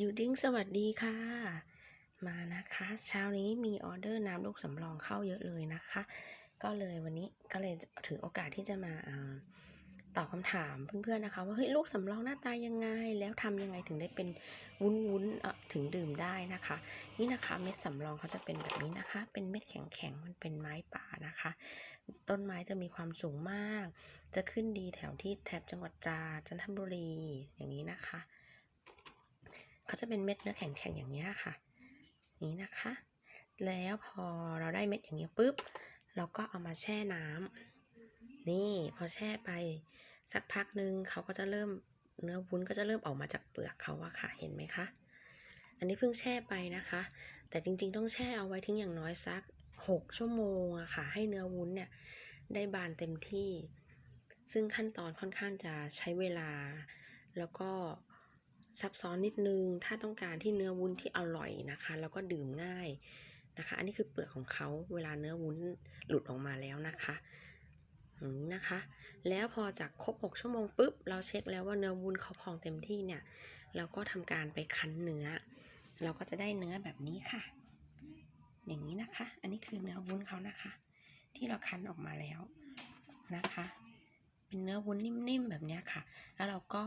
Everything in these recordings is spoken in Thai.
ยูดิ้งสวัสดีค่ะ มานะคะ เช้านี้มีออเดอร์น้ำลูกสำรองเข้าเยอะเลยนะคะ ก็เลยวันนี้ก็เลยถือโอกาสที่จะมาตอบคำถามเพื่อนๆนะคะ ว่าเฮ้ยลูกสำรองหน้าตายังไง แล้วทำยังไงถึงได้เป็นวุ้นๆถึงดื่มได้นะคะ นี่นะคะเม็ดสำรองเขาจะเป็นแบบนี้นะคะ เป็นเม็ดแข็งๆมันเป็นไม้ป่านะคะ ต้นไม้จะมีความสูงมาก จะขึ้นดีแถวที่แถบจังหวัดตราจันทบุรีอย่างนี้นะคะ เขาจะเป็นเม็ดเนื้อแข็งๆอย่างนี้ค่ะ นี้นะคะ แล้วพอเราได้เม็ดอย่างนี้ปุ๊บ เราก็เอามาแช่น้ำนี่พอแช่ไปสักพักหนึ่งเขาก็จะเริ่มเนื้อวุ้นก็จะเริ่มออกมาจากเปลือกเขาอะค่ะ เห็นไหมคะ อันนี้เพิ่งแช่ไปนะคะ แต่จริงๆ ต้องแช่เอาไว้ทิ้งอย่างน้อยสักหกชั่วโมงอะค่ะ ให้เนื้อวุ้นเนี่ยได้บานเต็มที่ ซึ่งขั้นตอนค่อนข้างจะใช้เวลา แล้วก็ ซับซ้อนนิดนึง ถ้าต้องการที่เนื้อวุ้นที่อร่อยนะคะ แล้วก็ดื่มง่ายนะคะ อันนี้คือเปลือกของเขาเวลาเนื้อวุ้นหลุดออกมาแล้วนะคะอย่างนี้นะคะ แล้วพอจากครบ 6 ชั่วโมงปุ๊บ เราเช็คแล้วว่าเนื้อวุ้นเขาพองเต็มที่เนี่ย เราก็ทำการไปคั้นเนื้อ เราก็จะได้เนื้อแบบนี้ค่ะ อย่างนี้นะคะ อันนี้คือเนื้อวุ้นเขานะคะ ที่เราคั้นออกมาแล้วนะคะ เป็นเนื้อวุ้นนิ่มๆแบบนี้ค่ะ แล้วเราก็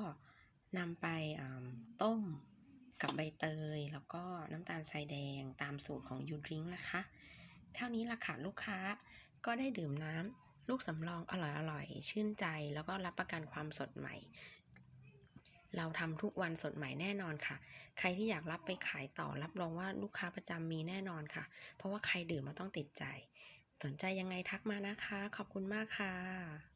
นำไปต้มกับใบเตย แล้วก็น้ำตาลทรายแดงตามสูตรของยูดริงนะคะ เท่านี้ละค่ะลูกค้าก็ได้ดื่มน้ำลูกสำรองอร่อยๆ ชื่นใจ แล้วก็รับประกันความสดใหม่ เราทำทุกวันสดใหม่แน่นอนค่ะ ใครที่อยากรับไปขายต่อรับรองว่าลูกค้าประจำมีแน่นอนค่ะ เพราะว่าใครดื่มมาต้องติดใจ สนใจยังไงทักมานะคะ ขอบคุณมากค่ะ